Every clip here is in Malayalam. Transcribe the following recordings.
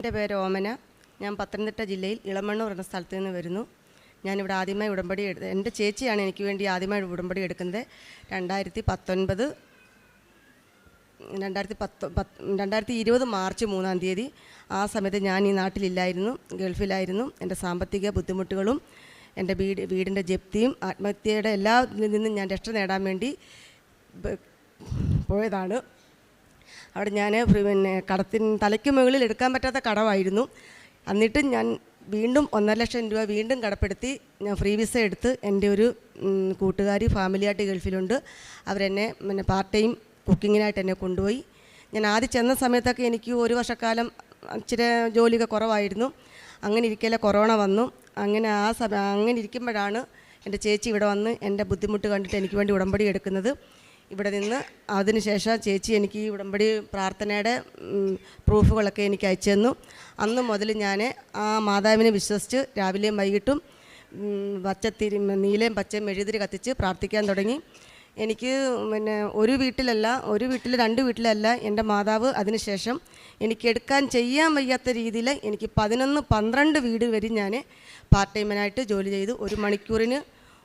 എന്റെ പേര് ഓമന. ഞാൻ പത്തനംതിട്ട ജില്ലയിൽ ഇളമണ്ണൂർ എന്ന സ്ഥലത്ത് നിന്ന് വരുന്നു. ഞാനിവിടെ ആദ്യമായി ഉടമ്പടി എടുത്ത് എന്റെ ചേച്ചിയാണ് എനിക്ക് വേണ്ടി ആദ്യമായി ഉടമ്പടി എടുക്കുന്നത്. രണ്ടായിരത്തി പത്തൊൻപത് രണ്ടായിരത്തി പത്ത് പത്ത് രണ്ടായിരത്തി ഇരുപത് മാർച്ച് മൂന്നാം തീയതി. ആ സമയത്ത് ഞാൻ ഈ നാട്ടിലില്ലായിരുന്നു ഗൾഫിലായിരുന്നു. എന്റെ സാമ്പത്തിക ബുദ്ധിമുട്ടുകളും എന്റെ വീട് വീടിന്റെ ജപ്തിയും ആത്മഹത്യയുടെ എല്ലാ നിന്നും ഞാൻ രക്ഷ നേടാൻ വേണ്ടി പോയതാണ്. അവിടെ ഞാൻ പിന്നെ കടത്തിന് തലയ്ക്ക് മുകളിൽ എടുക്കാൻ പറ്റാത്ത കടമായിരുന്നു എന്നിട്ടും ഞാൻ വീണ്ടും ഒന്നര ലക്ഷം രൂപ വീണ്ടും കടപ്പെടുത്തി ഞാൻ ഫ്രീ വിസ എടുത്ത് എന്റെ ഒരു കൂട്ടുകാരി ഫാമിലിയായിട്ട് ഗൾഫിലുണ്ട്. അവരെന്നെ പിന്നെ പാർട്ട് ടൈം കുക്കിങ്ങിനായിട്ട് എന്നെ കൊണ്ടുപോയി. ഞാൻ ആദ്യം ചെന്ന സമയത്തൊക്കെ എനിക്ക് ഒരു വർഷക്കാലം ഇച്ചിരി ജോലിയൊക്കെ കുറവായിരുന്നു. അങ്ങനെ ഇരിക്കലെ കൊറോണ വന്നു. അങ്ങനെ ആ സമയം അങ്ങനെ ഇരിക്കുമ്പോഴാണ് എന്റെ ചേച്ചി ഇവിടെ വന്ന് എന്റെ ബുദ്ധിമുട്ട് കണ്ടിട്ട് എനിക്ക് വേണ്ടി ഉടമ്പടി എടുക്കുന്നത്. ഇവിടെ നിന്ന് അതിനുശേഷം ചേച്ചി എനിക്ക് ഈ ഉടമ്പടി പ്രാർത്ഥനയുടെ പ്രൂഫുകളൊക്കെ എനിക്ക് അയച്ചു തന്നു. അന്ന് മുതൽ ഞാൻ ആ മാതാവിനെ വിശ്വസിച്ച് രാവിലെയും വൈകിട്ടും പച്ചത്തിരി നീലയും പച്ചയും മെഴുതിരി കത്തിച്ച് പ്രാർത്ഥിക്കാൻ തുടങ്ങി. എനിക്ക് പിന്നെ ഒരു വീട്ടിലല്ല ഒരു വീട്ടിൽ രണ്ട് വീട്ടിലല്ല എന്റെ മാതാവ് അതിനുശേഷം എനിക്ക് എടുക്കാൻ ചെയ്യാൻ വയ്യാത്ത രീതിയിൽ എനിക്ക് പതിനൊന്ന് പന്ത്രണ്ട് വീട് വരെ ഞാൻ പാർട്ട് ടൈമിനായിട്ട് ജോലി ചെയ്തു. ഒരു മണിക്കൂറിന്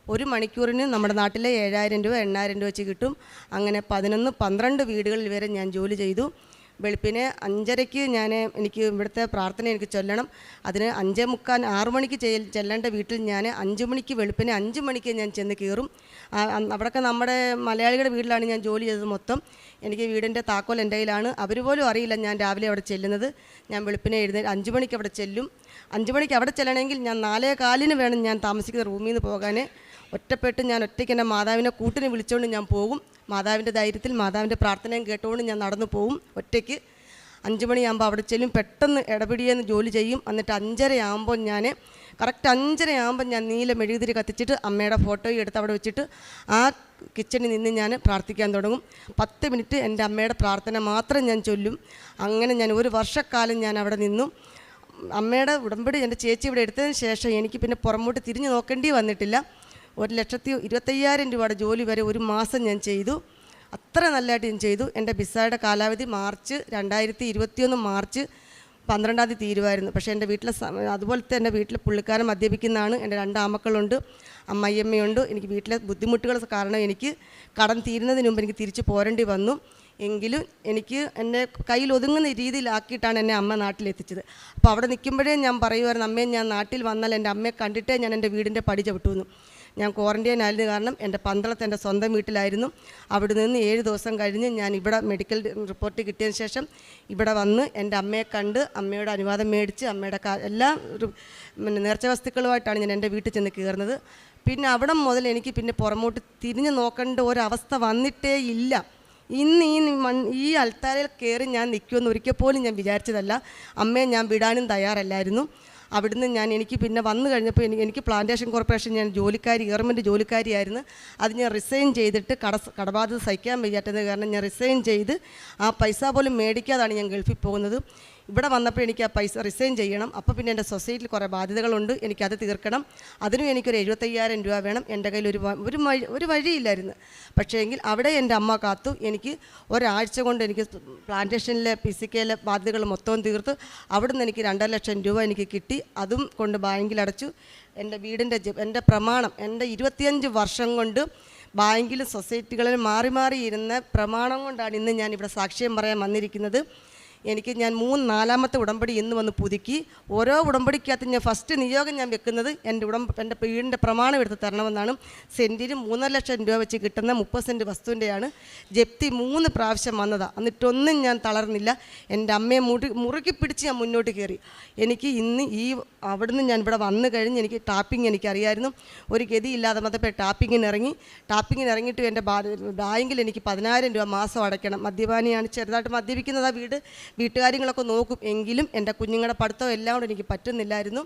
ഒരു മണിക്കൂറിന് നമ്മുടെ നാട്ടിലെ ഏഴായിരം രൂപ എണ്ണായിരം രൂപ വെച്ച് കിട്ടും. അങ്ങനെ പതിനൊന്ന് പന്ത്രണ്ട് വീടുകളിൽ വരെ ഞാൻ ജോലി ചെയ്തു. വെളുപ്പിന് അഞ്ചരയ്ക്ക് ഞാൻ എനിക്ക് ഇവിടുത്തെ പ്രാർത്ഥന എനിക്ക് ചൊല്ലണം. അതിന് അഞ്ചേ മുക്കാൽ ആറു മണിക്ക് ചെയ്യ- ചെല്ലേണ്ട വീട്ടിൽ ഞാൻ അഞ്ച് മണിക്ക് വെളുപ്പിന് അഞ്ച് മണിക്ക് ഞാൻ ചെന്ന് കയറും. അവിടെയൊക്കെ നമ്മുടെ മലയാളികളുടെ വീട്ടിലാണ് ഞാൻ ജോലി ചെയ്തത് മൊത്തം. എനിക്ക് വീടിന്റെ താക്കോൽ എന്റെ കയ്യിലാണ്. അവർ പോലും അറിയില്ല ഞാൻ രാവിലെ അവിടെ ചെല്ലുന്നത്. ഞാൻ വെളുപ്പിനെ എഴുന്നേറ്റ് അഞ്ച് മണിക്ക് അവിടെ ചെല്ലും. അഞ്ച് മണിക്ക് അവിടെ ചെല്ലണമെങ്കിൽ ഞാൻ നാലേ കാലിന് വേണം ഞാൻ താമസിക്കുന്ന റൂമിൽ നിന്ന് പോകാൻ. ഒറ്റപ്പെട്ട് ഞാൻ ഒറ്റയ്ക്ക് എന്റെ മാതാവിനെ കൂട്ടിന് വിളിച്ചുകൊണ്ട് ഞാൻ പോകും. മാതാവിന്റെ ധൈര്യത്തിൽ മാതാവിന്റെ പ്രാർത്ഥനയും കേട്ടുകൊണ്ട് ഞാൻ നടന്നു പോകും ഒറ്റയ്ക്ക്. അഞ്ച് മണിയാകുമ്പോൾ അവിടെ ചെല്ലും. പെട്ടെന്ന് ഇടപിടിയെന്ന് ജോലി ചെയ്യും. എന്നിട്ട് അഞ്ചരയാകുമ്പോൾ ഞാൻ കറക്റ്റ് അഞ്ചരയാകുമ്പോൾ ഞാൻ നീല മെഴുകുതിരി കത്തിച്ചിട്ട് അമ്മയുടെ ഫോട്ടോയും എടുത്ത് അവിടെ വെച്ചിട്ട് ആ കിച്ചണിൽ നിന്ന് ഞാൻ പ്രാർത്ഥിക്കാൻ തുടങ്ങും. പത്ത് മിനിറ്റ് എന്റെ അമ്മയുടെ പ്രാർത്ഥന മാത്രം ഞാൻ ചൊല്ലും. അങ്ങനെ ഞാൻ ഒരു വർഷക്കാലം ഞാൻ അവിടെ നിന്നു. അമ്മയുടെ ഉടമ്പടി എന്റെ ചേച്ചി ഇവിടെ എടുത്തതിന് ശേഷം എനിക്ക് പിന്നെ പുറമോട്ട് തിരിഞ്ഞു നോക്കേണ്ടി വന്നിട്ടില്ല. ഒരു ലക്ഷത്തി ഇരുപത്തയ്യായിരം രൂപയുടെ ജോലി വരെ ഒരു മാസം ഞാൻ ചെയ്തു. അത്ര നല്ലതായിട്ട് ഞാൻ ചെയ്തു. എന്റെ വിസയുടെ കാലാവധി മാർച്ച് രണ്ടായിരത്തി ഇരുപത്തിയൊന്ന് മാർച്ച് പന്ത്രണ്ടാം തീയതി തീരുമായിരുന്നു. പക്ഷേ എന്റെ വീട്ടിലെ അതുപോലെ അതുപോലത്തെ എന്റെ വീട്ടിൽ പുള്ളിക്കാരൻ മദ്യപിക്കുന്നതാണ്. എന്റെ രണ്ട് ആമക്കളുണ്ട് അമ്മയമ്മയുണ്ട്. എനിക്ക് വീട്ടിലെ ബുദ്ധിമുട്ടുകൾ കാരണം എനിക്ക് കടം തീരുന്നതിന് മുമ്പ് എനിക്ക് തിരിച്ച് പോരേണ്ടി വന്നു. എങ്കിലും എനിക്ക് എന്റെ കയ്യിൽ ഒതുങ്ങുന്ന രീതിയിലാക്കിയിട്ടാണ് എന്നെ അമ്മ നാട്ടിലെത്തിച്ചത്. അപ്പോൾ അവിടെ നിൽക്കുമ്പോഴേ ഞാൻ പറയുമായിരുന്നു അമ്മയെ ഞാൻ നാട്ടിൽ വന്നാൽ എന്റെ അമ്മയെ കണ്ടിട്ടേ ഞാൻ എന്റെ വീടിന്റെ പടി ചവിട്ടുന്നു ഞാൻ ക്വാറന്റൈൻ ആയിരുന്നു കാരണം എന്റെ പന്തളത്ത് എന്റെ സ്വന്തം വീട്ടിലായിരുന്നു. അവിടെ നിന്ന് ഏഴ് ദിവസം കഴിഞ്ഞ് ഞാൻ ഇവിടെ മെഡിക്കൽ റിപ്പോർട്ട് കിട്ടിയതിന് ശേഷം ഇവിടെ വന്ന് എന്റെ അമ്മയെ കണ്ട് അമ്മയുടെ അനുവാദം മേടിച്ച് അമ്മയുടെ എല്ലാ പിന്നെ നേർച്ച വസ്തുക്കളുമായിട്ടാണ് ഞാൻ എന്റെ വീട്ടിൽ ചെന്ന് കയറുന്നത്. പിന്നെ അവിടെ മുതൽ എനിക്ക് പിന്നെ പുറമോട്ട് തിരിഞ്ഞു നോക്കേണ്ട ഒരവസ്ഥ വന്നിട്ടേ ഇല്ല. ഇന്ന് ഈ മൺ ഈ അൽത്താരയിൽ കയറി ഞാൻ നിൽക്കുമെന്ന് ഒരിക്കൽ പോലും ഞാൻ വിചാരിച്ചതല്ല. അമ്മയെ ഞാൻ വിടാനും തയ്യാറല്ലായിരുന്നു. അവിടുന്ന് ഞാൻ എനിക്ക് പിന്നെ വന്നു കഴിഞ്ഞപ്പോൾ എനിക്ക് എനിക്ക് പ്ലാന്റേഷൻ കോർപ്പറേഷൻ ഞാൻ ജോലിക്കാരി ഗവൺമെന്റ് ജോലിക്കാരിയായിരുന്നു. അത് ഞാൻ റിസൈൻ ചെയ്തിട്ട് കട കടബാധ്യത സഹിക്കാൻ വയ്യാത്തത് കാരണം ഞാൻ റിസൈൻ ചെയ്ത് ആ പൈസ പോലും മേടിക്കാതാണ് ഞാൻ ഗൾഫിൽ പോകുന്നത്. ഇവിടെ വന്നപ്പോൾ എനിക്ക് ആ പൈസ റിസൈൻ ചെയ്യണം. അപ്പോൾ പിന്നെ എന്റെ സൊസൈറ്റിയിൽ കുറേ ബാധ്യതകളുണ്ട്. എനിക്കത് തീർക്കണം. അതിനും എനിക്കൊരു എഴുപത്തയ്യായിരം രൂപ വേണം. എന്റെ കയ്യിൽ ഒരു ഒരു ഒരു വഴിയില്ലായിരുന്നു. പക്ഷേ എങ്കിൽ അവിടെ എന്റെ അമ്മ കാത്തു. എനിക്ക് ഒരാഴ്ച കൊണ്ട് എനിക്ക് പ്ലാന്റേഷനിലെ പി സി കെയിലെ ബാധ്യതകൾ മൊത്തവും തീർത്ത്. അവിടുന്ന് എനിക്ക് രണ്ടര ലക്ഷം രൂപ എനിക്ക് കിട്ടി. അതും കൊണ്ട് ബാങ്കിൽ അടച്ചു. എന്റെ വീടിന്റെ എന്റെ പ്രമാണം എന്റെ ഇരുപത്തിയഞ്ച് വർഷം കൊണ്ട് ബാങ്കിലും സൊസൈറ്റികളിൽ മാറി മാറി ഇരുന്ന പ്രമാണം കൊണ്ടാണ് ഇന്ന് ഞാൻ ഇവിടെ സാക്ഷ്യം പറയാൻ വന്നിരിക്കുന്നത്. എനിക്ക് ഞാൻ മൂന്ന് നാലാമത്തെ ഉടമ്പടി ഇന്ന് വന്ന് പുതുക്കി. ഓരോ ഉടമ്പടിക്കകത്ത് ഞാൻ ഫസ്റ്റ് നിയോഗം ഞാൻ വെക്കുന്നത് എന്റെ ഉടമ്പ എന്റെ വീടിന്റെ പ്രമാണം എടുത്ത് തരണമെന്നാണ്. സെന്റിന് മൂന്നര ലക്ഷം രൂപ വെച്ച് കിട്ടുന്ന മുപ്പത് സെന്റ് വസ്തുവിന്റെയാണ്. ജപ്തി മൂന്ന് പ്രാവശ്യം വന്നതാണ് എന്നിട്ടൊന്നും ഞാൻ തളർന്നില്ല. എന്റെ അമ്മയെ മുറി മുറുക്കി പിടിച്ച് ഞാൻ മുന്നോട്ട് കയറി. എനിക്ക് ഇന്ന് ഈ അവിടുന്ന് ഞാൻ ഇവിടെ വന്നു കഴിഞ്ഞ് എനിക്ക് ടാപ്പിംഗ് എനിക്കറിയായിരുന്നു. ഒരു ഗതിയില്ലാതെ വന്നപ്പോൾ ടാപ്പിങ്ങിന് ഇറങ്ങി ടാപ്പിങ്ങിന് ഇറങ്ങിയിട്ട് എന്റെ ബാങ്കിൽ എനിക്ക് പതിനായിരം രൂപ മാസം അടയ്ക്കണം. മദ്യപാനിയാണ് ചെറുതായിട്ട് മദ്യപിക്കുന്നതാ വീട്. വീട്ടുകാര്യങ്ങളൊക്കെ നോക്കും. എങ്കിലും എന്റെ കുഞ്ഞുങ്ങളുടെ പഠിത്തം എല്ലാം കൂടെ എനിക്ക് പറ്റുന്നില്ലായിരുന്നു.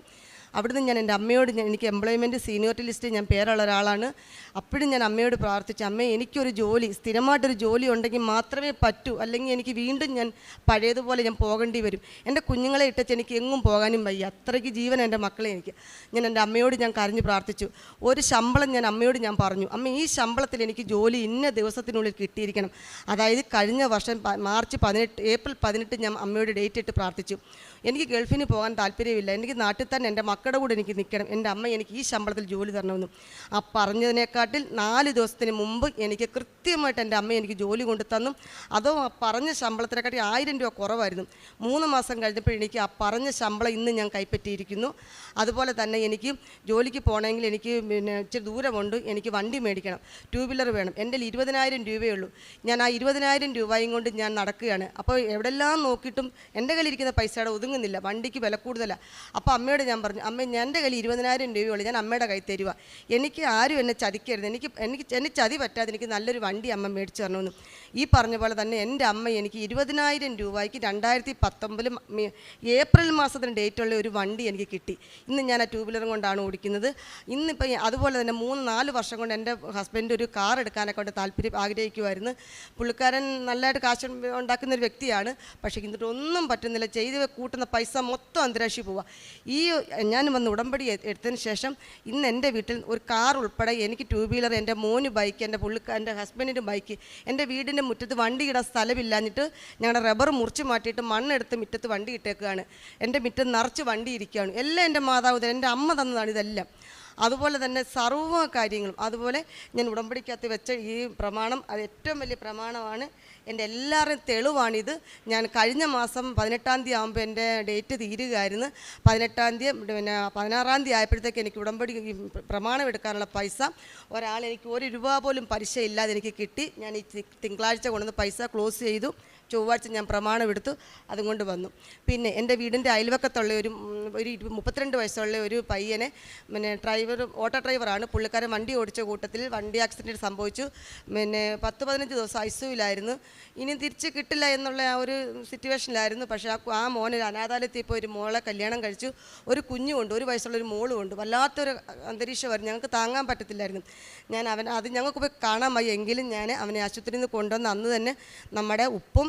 അവിടുന്ന് ഞാൻ എന്റെ അമ്മയോട് ഞാൻ എനിക്ക് എംപ്ലോയ്മെന്റ് സീനിയോറിറ്റി ലിസ്റ്റ് ഞാൻ പേരുള്ള ഒരാളാണ്. അപ്പോഴും ഞാൻ അമ്മയോട് പ്രാർത്ഥിച്ചു അമ്മ എനിക്കൊരു ജോലി സ്ഥിരമായിട്ടൊരു ജോലി ഉണ്ടെങ്കിൽ മാത്രമേ പറ്റൂ. അല്ലെങ്കിൽ എനിക്ക് വീണ്ടും ഞാൻ പഴയതുപോലെ ഞാൻ പോകേണ്ടി വരും. എന്റെ കുഞ്ഞുങ്ങളെ ഇട്ടച്ച് എനിക്ക് എങ്ങും പോകാനും വയ്യ. അത്രയ്ക്ക് ജീവൻ എന്റെ മക്കളെ എനിക്ക്. ഞാൻ എന്റെ അമ്മയോട് ഞാൻ കരഞ്ഞു പ്രാർത്ഥിച്ചു. ഒരു ശമ്പളം ഞാൻ അമ്മയോട് ഞാൻ പറഞ്ഞു അമ്മ ഈ ശമ്പളത്തിൽ എനിക്ക് ജോലി ഇന്ന ദിവസത്തിനുള്ളിൽ കിട്ടിയിരിക്കണം. അതായത് കഴിഞ്ഞ വർഷം മാർച്ച് പതിനെട്ട് ഏപ്രിൽ പതിനെട്ട് ഞാൻ അമ്മയോട് ഡേറ്റ് ഇട്ട് പ്രാർത്ഥിച്ചു. എനിക്ക് ഗൾഫിന് പോകാൻ താല്പര്യമില്ല. എനിക്ക് നാട്ടിൽ തന്നെ എന്റെ മക്കളുടെ കൂടെ എനിക്ക് നിൽക്കണം. എന്റെ അമ്മ എനിക്ക് ഈ ശമ്പളത്തിൽ ജോലി തരണമെന്ന്. ആ പറഞ്ഞതിനെക്കാട്ടിൽ നാല് ദിവസത്തിന് മുമ്പ് എനിക്ക് കൃത്യമായിട്ട് എന്റെ അമ്മ എനിക്ക് ജോലി കൊണ്ടു തന്നു. അതോ ആ പറഞ്ഞ ശമ്പളത്തിനെക്കാട്ടി ആയിരം രൂപ കുറവായിരുന്നു. മൂന്ന് മാസം കഴിഞ്ഞപ്പോൾ എനിക്ക് ആ പറഞ്ഞ ശമ്പളം ഇന്ന് ഞാൻ കൈപ്പറ്റിയിരിക്കുന്നു. അതുപോലെ തന്നെ എനിക്ക് ജോലിക്ക് പോകണമെങ്കിൽ എനിക്ക് പിന്നെ ഇച്ചിരി ദൂരമുണ്ട്. എനിക്ക് വണ്ടി മേടിക്കണം. ടൂ വീലർ വേണം. എന്റെ ഇരുപതിനായിരം രൂപയേ ഉള്ളൂ. ഞാൻ ആ ഇരുപതിനായിരം രൂപയും കൊണ്ട് ഞാൻ നടക്കുകയാണ്. അപ്പോൾ എവിടെല്ലാം നോക്കിയിട്ടും എന്റെ കയ്യിലിരിക്കുന്ന പൈസയുടെ ഒതുങ്ങുന്നില്ല വണ്ടിക്ക് വില കൂടുതലാണ് അപ്പോൾ അമ്മയോട് ഞാൻ പറഞ്ഞു അമ്മ എന്റെ കയ്യിൽ ഇരുപതിനായിരം രൂപയുള്ളൂ ഞാൻ അമ്മയുടെ കൈ തരുക എനിക്ക് ആരും എന്നെ ചതിക്കരുത്. എനിക്ക് എനിക്ക് എന്നെ ചതി പറ്റാതെ എനിക്ക് നല്ലൊരു വണ്ടി അമ്മ മേടിച്ചു തരണമെന്ന്. ഈ പറഞ്ഞ പോലെ തന്നെ എന്റെ അമ്മ എനിക്ക് ഇരുപതിനായിരം രൂപയ്ക്ക് രണ്ടായിരത്തി പത്തൊമ്പതിൽ ഏപ്രിൽ മാസത്തിന് ഡേറ്റുള്ള ഒരു വണ്ടി എനിക്ക് കിട്ടി. ഇന്ന് ഞാൻ ആ ടൂ വീലറും കൊണ്ടാണ് ഓടിക്കുന്നത്. ഇന്നിപ്പോൾ അതുപോലെ തന്നെ മൂന്ന് നാല് വർഷം കൊണ്ട് എന്റെ ഹസ്ബൻഡ് ഒരു കാർ എടുക്കാനൊക്കെ കൊണ്ട് താല്പര്യം ആഗ്രഹിക്കുമായിരുന്നു പുള്ളിക്കാരൻ നല്ലതായിട്ട് കാശ് ഉണ്ടാക്കുന്ന ഒരു വ്യക്തിയാണ്. പക്ഷേ എന്നിട്ട് ഒന്നും പറ്റുന്നില്ല. ചെയ്ത് കൂട്ടുന്ന പൈസ മൊത്തം അന്തരീക്ഷി പോവുക ഈ ഞാൻ വന്ന് ഉടമ്പടി എടുത്തതിന് ശേഷം ഇന്ന് എന്റെ വീട്ടിൽ ഒരു കാർ ഉൾപ്പെടെ എനിക്ക് ടൂ വീലർ എന്റെ മോന് ബൈക്ക് എന്റെ പുള്ളിക്ക് എന്റെ ഹസ്ബൻഡിന്റെ ബൈക്ക് എന്റെ വീടിന്റെ മുറ്റത്ത് വണ്ടി ഇടാൻ സ്ഥലമില്ലാഞ്ഞിട്ട് ഞങ്ങളുടെ റബ്ബർ മുറിച്ച് മാറ്റിയിട്ട് മണ്ണെടുത്ത് മുറ്റത്ത് വണ്ടി ഇട്ടേക്കുകയാണ് എന്റെ മുറ്റത്ത് നിറച്ച് വണ്ടി ഇരിക്കുകയാണ്. എല്ലാം എന്റെ മാതാവ് എന്റെ അമ്മ തന്നതാണ് ഇതെല്ലാം. അതുപോലെ തന്നെ സർവ കാര്യങ്ങളും. അതുപോലെ ഞാൻ ഉടമ്പടിക്കകത്ത് വെച്ച ഈ പ്രമാണം അത് ഏറ്റവും വലിയ പ്രമാണമാണ്. എന്റെ എല്ലാവരുടെയും തെളിവാണിത്. ഞാൻ കഴിഞ്ഞ മാസം പതിനെട്ടാം തീയതി ആകുമ്പോൾ എന്റെ ഡേറ്റ് തീരുകയായിരുന്നു. പതിനെട്ടാം തീയതി പിന്നെ പതിനാറാം തീയതി ആയപ്പോഴത്തേക്ക് എനിക്ക് ഉടമ്പടി പ്രമാണം എടുക്കാനുള്ള പൈസ ഒരാൾ എനിക്ക് ഒരു രൂപ പോലും പലിശ ഇല്ലാതെ എനിക്ക് കിട്ടി. ഞാൻ ഈ തിങ്കളാഴ്ച കൊണ്ടുവന്ന് പൈസ ക്ലോസ് ചെയ്തു. ചൊവ്വാഴ്ച ഞാൻ പ്രമാണമെടുത്തു അതുകൊണ്ട് അതും കൊണ്ട് വന്നു. പിന്നെ എന്റെ വീടിന്റെ അയൽവക്കത്തുള്ള ഒരു ഒരു മുപ്പത്തിരണ്ട് വയസ്സുള്ള ഒരു പയ്യനെ പിന്നെ ഡ്രൈവർ ഓട്ടോ ഡ്രൈവറാണ്. പുള്ളിക്കാരൻ വണ്ടി ഓടിച്ച കൂട്ടത്തിൽ വണ്ടി ആക്സിഡന്റ് സംഭവിച്ചു. പിന്നെ പത്ത് പതിനഞ്ച് ദിവസം ഐസുവിലായിരുന്നു ഇനി തിരിച്ച് കിട്ടില്ല എന്നുള്ള ആ ഒരു സിറ്റുവേഷനിലായിരുന്നു. പക്ഷേ ആ ആ മോന് ഒരു അനാഥാലയത്തിൽ ഇപ്പോൾ ഒരു മോളെ കല്യാണം കഴിച്ചു. ഒരു കുഞ്ഞുമുണ്ട് ഒരു വയസ്സുള്ള ഒരു മോളുമുണ്ട്. വല്ലാത്തൊരു അന്തരീക്ഷം അന്തരീക്ഷമായിരുന്നു ഞങ്ങൾക്ക് താങ്ങാൻ പറ്റത്തില്ലായിരുന്നു. ഞാൻ അവൻ അത് ഞങ്ങൾക്ക് പോയി കാണാൻ വയ്യ. എങ്കിലും ഞാൻ അവനെ ആശുപത്രിയിൽ നിന്ന് കൊണ്ടുവന്ന് അന്ന് തന്നെ നമ്മുടെ ഉപ്പും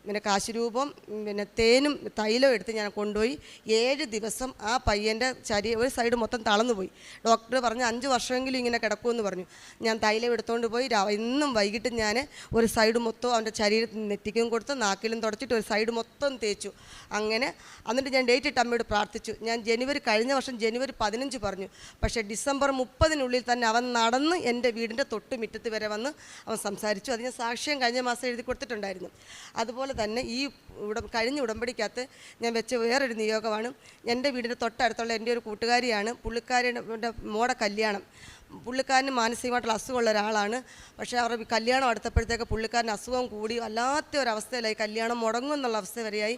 പിന്നെ കാശുരൂപം പിന്നെ തേനും തൈലവും എടുത്ത് ഞാൻ കൊണ്ടുപോയി. ഏഴ് ദിവസം ആ പയ്യന്റെ ശരീരം ഒരു സൈഡ് മൊത്തം തളർന്നു പോയി ഡോക്ടർ പറഞ്ഞു അഞ്ച് വർഷമെങ്കിലും ഇങ്ങനെ കിടക്കുമെന്ന് പറഞ്ഞു. ഞാൻ തൈലം എടുത്തുകൊണ്ട് പോയി. ഇന്നും വൈകിട്ട് ഞാൻ ഒരു സൈഡ് മൊത്തം അവന്റെ ശരീരത്തിൽ നെറ്റിക്കും കൊടുത്ത് നാക്കിലും തുടച്ചിട്ട് ഒരു സൈഡ് മൊത്തം തേച്ചു. അങ്ങനെ എന്നിട്ട് ഞാൻ ഡേറ്റ് ഇട്ട് അമ്മയോട് പ്രാർത്ഥിച്ചു. ഞാൻ ജനുവരി കഴിഞ്ഞ വർഷം ജനുവരി പതിനഞ്ച് പറഞ്ഞു. പക്ഷേ ഡിസംബർ മുപ്പതിനുള്ളിൽ തന്നെ അവൻ നടന്ന് എന്റെ വീടിന്റെ തൊട്ട് വരെ വന്ന് അവൻ സംസാരിച്ചു. അത് ഞാൻ സാക്ഷ്യം കഴിഞ്ഞ മാസം എഴുതി കൊടുത്തിട്ടുണ്ടായിരുന്നു. അതുപോലെ തന്നെ ഈ ഉട കഴിഞ്ഞ ഉടമ്പടിക്കകത്ത് ഞാൻ വെച്ച വേറൊരു നിയോഗമാണ്. എന്റെ വീടിന്റെ തൊട്ടടുത്തുള്ള എന്റെ ഒരു കൂട്ടുകാരിയാണ്. പുള്ളിക്കാരിയുടെ മോടെ കല്യാണം. പുള്ളിക്കാരന് മാനസികമായിട്ടുള്ള അസുഖമുള്ള ഒരാളാണ്. പക്ഷേ അവരുടെ കല്യാണം അടുത്തപ്പോഴത്തേക്ക് പുള്ളിക്കാരന് അസുഖം കൂടി വല്ലാത്ത ഒരു അവസ്ഥയിലായി. കല്യാണം മുടങ്ങും എന്നുള്ള അവസ്ഥ വരെയായി.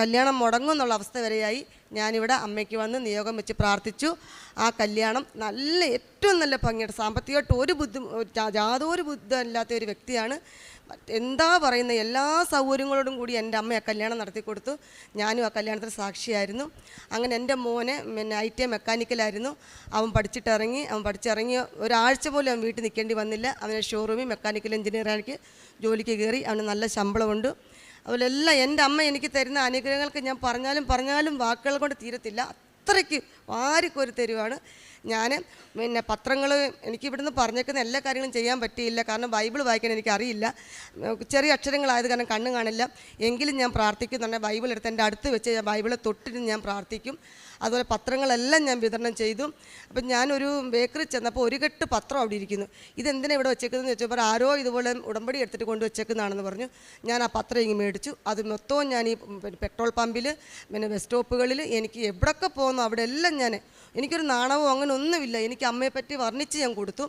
കല്യാണം മുടങ്ങും എന്നുള്ള അവസ്ഥ വരെയായി. ഞാനിവിടെ അമ്മയ്ക്ക് വന്ന് നിയോഗം വെച്ച് പ്രാർത്ഥിച്ചു. ആ കല്യാണം നല്ല ഏറ്റവും നല്ല ഭംഗിയായിട്ട് സാമ്പത്തികമായിട്ട് ഒരു ബുദ്ധി യാതൊരു ബുദ്ധമില്ലാത്ത ഒരു വ്യക്തിയാണ്. എന്താ പറയുന്ന എല്ലാ സൗകര്യങ്ങളോടും കൂടി എന്റെ അമ്മ ആ കല്യാണം നടത്തി കൊടുത്തു. ഞാനും ആ കല്യാണത്തിന് സാക്ഷിയായിരുന്നു. അങ്ങനെ എന്റെ മോനെ പിന്നെ ഐ ടി മെക്കാനിക്കലായിരുന്നു. അവൻ പഠിച്ചിട്ടിറങ്ങി അവൻ പഠിച്ചിറങ്ങി. ഒരാഴ്ച പോലും അവൻ വീട്ടിൽ നിൽക്കേണ്ടി വന്നില്ല. അവനെ ഷോറൂമിൽ മെക്കാനിക്കൽ എഞ്ചിനീയറാക്കി ജോലിക്ക് കയറി. അവന് നല്ല ശമ്പളമുണ്ട്. അതുപോലെല്ലാം എന്റെ അമ്മ എനിക്ക് തരുന്ന അനുഗ്രഹങ്ങൾക്ക് ഞാൻ പറഞ്ഞാലും പറഞ്ഞാലും വാക്കുകൾ കൊണ്ട് തീരത്തില്ല. അത്രയ്ക്ക് വാരിക്കൊരു തരുവാണ്. ഞാൻ പിന്നെ പത്രങ്ങൾ എനിക്ക് ഇവിടുന്ന് പറഞ്ഞേക്കുന്ന എല്ലാ കാര്യങ്ങളും ചെയ്യാൻ പറ്റിയില്ല. കാരണം ബൈബിൾ വായിക്കാൻ എനിക്ക് അറിയില്ല. ചെറിയ അക്ഷരങ്ങളായത് കാരണം കണ്ണ് കാണില്ല. എങ്കിലും ഞാൻ പ്രാർത്ഥിക്കുന്നുണ്ട് ബൈബിൾ എടുത്ത് എന്റെ അടുത്ത് വെച്ച് ഞാൻ ബൈബിളെ തൊട്ടിരുന്ന് ഞാൻ പ്രാർത്ഥിക്കും. അതുപോലെ പത്രങ്ങളെല്ലാം ഞാൻ വിതരണം ചെയ്തു. അപ്പം ഞാനൊരു ബേക്കറി ചെന്നപ്പോൾ ഒരു കെട്ട് പത്രം അവിടെ ഇരിക്കുന്നു. ഇതെന്തിനാണ് ഇവിടെ വെച്ചേക്കുന്നതെന്ന് ചോദിച്ചപ്പോൾ ആരോ ഇതുപോലെ ഉടമ്പടി എടുത്തിട്ട് കൊണ്ട് വെച്ചേക്കുന്നതാണെന്ന് പറഞ്ഞു. ഞാൻ ആ പത്രം ഇങ്ങ് മേടിച്ചു. അത് മൊത്തവും ഞാൻ ഈ പെട്രോൾ പമ്പിൽ പിന്നെ ബസ് സ്റ്റോപ്പുകളിൽ എനിക്ക് എവിടൊക്കെ പോകുന്നു അവിടെ എല്ലാം ഞാൻ എനിക്കൊരു നാണവോ അങ്ങനെ ഒന്നുമില്ല. എനിക്ക് അമ്മയെ പറ്റി വർണിച്ച് ഞാൻ കൊടുത്തു.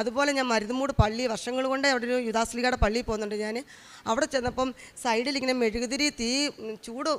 അതുപോലെ ഞാൻ മരുതുമൂട് പള്ളി വർഷങ്ങൾ കൊണ്ട് അവിടെ ഒരു യുദാസ്ലിഗയുടെ പള്ളിയിൽ പോകുന്നുണ്ട് ഞാൻ. അവിടെ ചെന്നപ്പം സൈഡിൽ ഇങ്ങനെ മെഴുകുതിരി തീ ചൂട്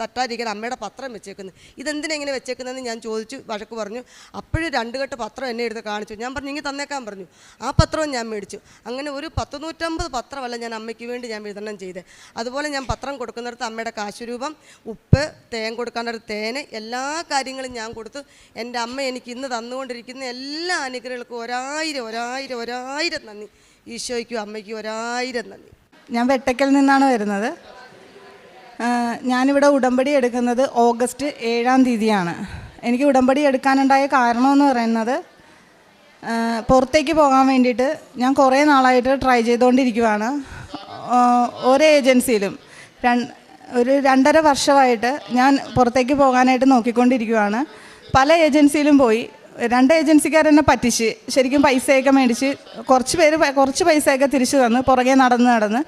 തട്ടാതിരിക്കാൻ അമ്മയുടെ പത്രം വെച്ചേക്കുന്നു. ഇതെന്തിനാ ഇങ്ങനെ വെച്ചേക്കുന്നതെന്ന് ഞാൻ ചോദിച്ചു വഴക്ക് പറഞ്ഞു. അപ്പോഴും രണ്ട് കെട്ട് പത്രം എന്നെ എടുത്ത് കാണിച്ചു. ഞാൻ പറഞ്ഞു ഇങ്ങനെ തന്നേക്കാൻ പറഞ്ഞു. ആ പത്രവും ഞാൻ മേടിച്ചു. അങ്ങനെ ഒരു പത്ത് നൂറ്റമ്പത് പത്രമല്ല ഞാൻ അമ്മയ്ക്ക് വേണ്ടി ഞാൻ വിതരണം ചെയ്തത് അതുപോലെ ഞാൻ പത്രം കൊടുക്കുന്നിടത്ത് അമ്മയുടെ കാശുരൂപം ഉപ്പ് തേൻ കൊടുക്കാനൊരു തേന് എല്ലാ കാര്യങ്ങളും ഞാൻ കൊടുത്തു. എന്റെ അമ്മ എനിക്ക് ഇന്ന് തന്നുകൊണ്ടിരിക്കുന്ന എല്ലാ അനുഗ്രഹങ്ങൾക്കും ഒരായിരം ഒരായിരം ഒരായിരം നന്ദി. ഈശോയ്ക്കും അമ്മയ്ക്കും ഒരായിരം നന്ദി. ഞാൻ വെട്ടക്കൽ നിന്നാണ് വരുന്നത്. ഞാനിവിടെ ഉടമ്പടി എടുക്കുന്നത് ഓഗസ്റ്റ് ഏഴാം തീയതിയാണ്. എനിക്ക് ഉടമ്പടി എടുക്കാനുണ്ടായ കാരണമെന്ന് പറയുന്നത് പുറത്തേക്ക് പോകാൻ വേണ്ടിയിട്ട് ഞാൻ കുറേ നാളായിട്ട് ട്രൈ ചെയ്തുകൊണ്ടിരിക്കുവാണ്. ഓരോ ഏജൻസിയിലും ഒരു രണ്ടര വർഷമായിട്ട് ഞാൻ പുറത്തേക്ക് പോകാനായിട്ട് നോക്കിക്കൊണ്ടിരിക്കുവാണ്. പല ഏജൻസിയിലും പോയി. രണ്ട് ഏജൻസിക്കാർ എന്നെ പറ്റിച്ച് ശരിക്കും പൈസയൊക്കെ മേടിച്ച് കുറച്ച് പേര് കുറച്ച് പൈസയൊക്കെ തിരിച്ചു തന്ന് പുറകെ നടന്ന് നടന്ന്